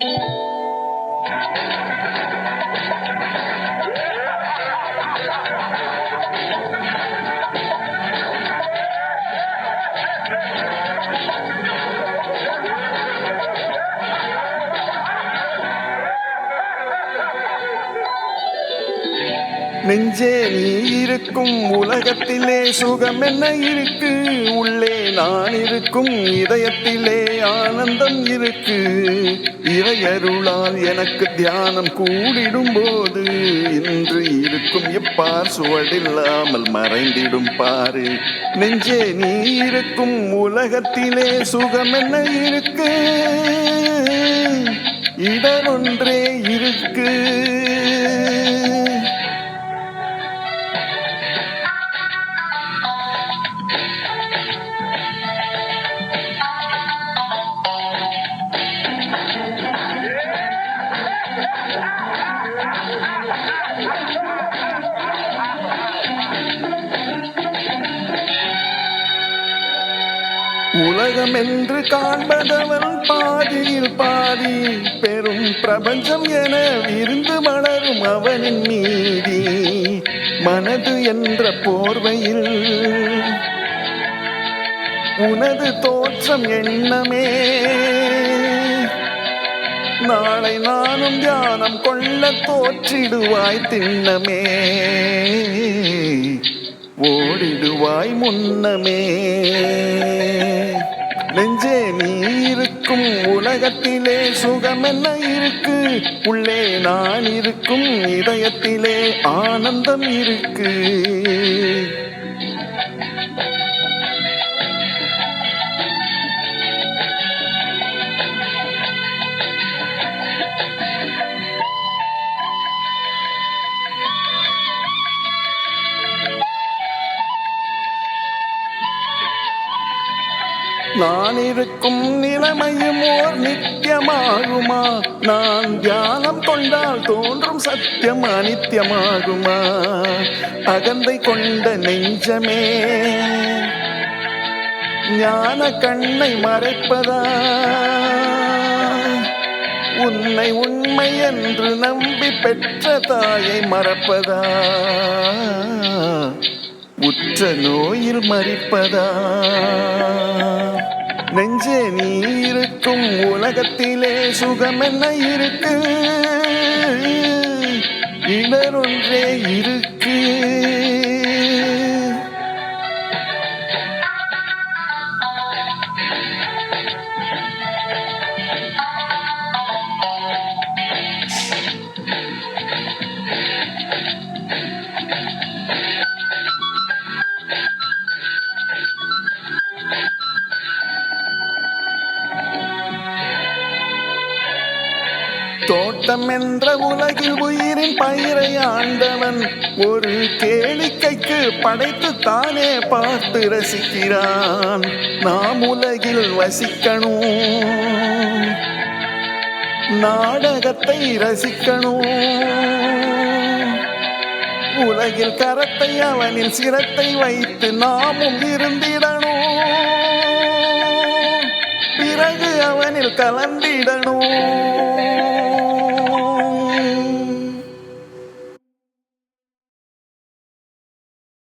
Thank you. நெஞ்சே நீ இருக்கும் உலகத்திலே சுகம் என்ன இருக்கு? உள்ளே நான் இருக்கும் இதயத்திலே ஆனந்தம் இருக்கு. இறையருளால் எனக்கு தியானம் கூடிடும் போது இன்று இருக்கும் இப்பார் சுவடில்லாமல் மறைந்திடும் பாரு. நெஞ்சே நீ இருக்கும் உலகத்திலே சுகம் என்ன இருக்கு? இடரொன்றே இருக்கு. உலகம் என்று காண்பதவன் பாதியில் பாதி பெரும் பிரபஞ்சம் என விருந்து மலரும் அவனின் மீதி. மனது என்ற போர்வையில் உனது தோற்றம் எண்ணமே. நாளை நானும் தியானம் கொள்ள தோற்றிடுவாய் திண்ணமே. ஓடிடுவாய் முன்னமே. நெஞ்சே நீ இருக்கும் உலகத்திலே சுகம் என்ன இருக்கு? உள்ளே நான் இருக்கும் இதயத்திலே ஆனந்தம் இருக்கு. நான் இருக்கும் நிலைமையும் ஓர் நித்தியமாகுமா? நான் தியானம் கொண்டால் தோன்றும் சத்தியம் அனித்தியமாகுமா அகந்தை கொண்ட நெஞ்சமே ஞான கண்ணை மறைப்பதா? உன்னை உண்மை என்று நம்பி பெற்ற தாயை மறப்பதா? உற்ற நோயில் மறிப்பதா? நெஞ்சே நீ இருக்கும் உலகத்திலே சுகம் என்ன இருக்கு? இடரொன்றே இருக்கு. தோட்டம் என்ற உலகில் உயிரின் பயிரை ஆண்டவன் ஒரு கேளிக்கைக்கு படைத்து தானே பார்த்து ரசிக்கிறான். நாம் உலகில் வசிக்கணும். நாடகத்தை ரசிக்கணும். உலகில் கரத்தை அவனில் சிரத்தை வைத்து நாமும் இருந்திடணும். பிறகு அவனில் கலந்திடணும்.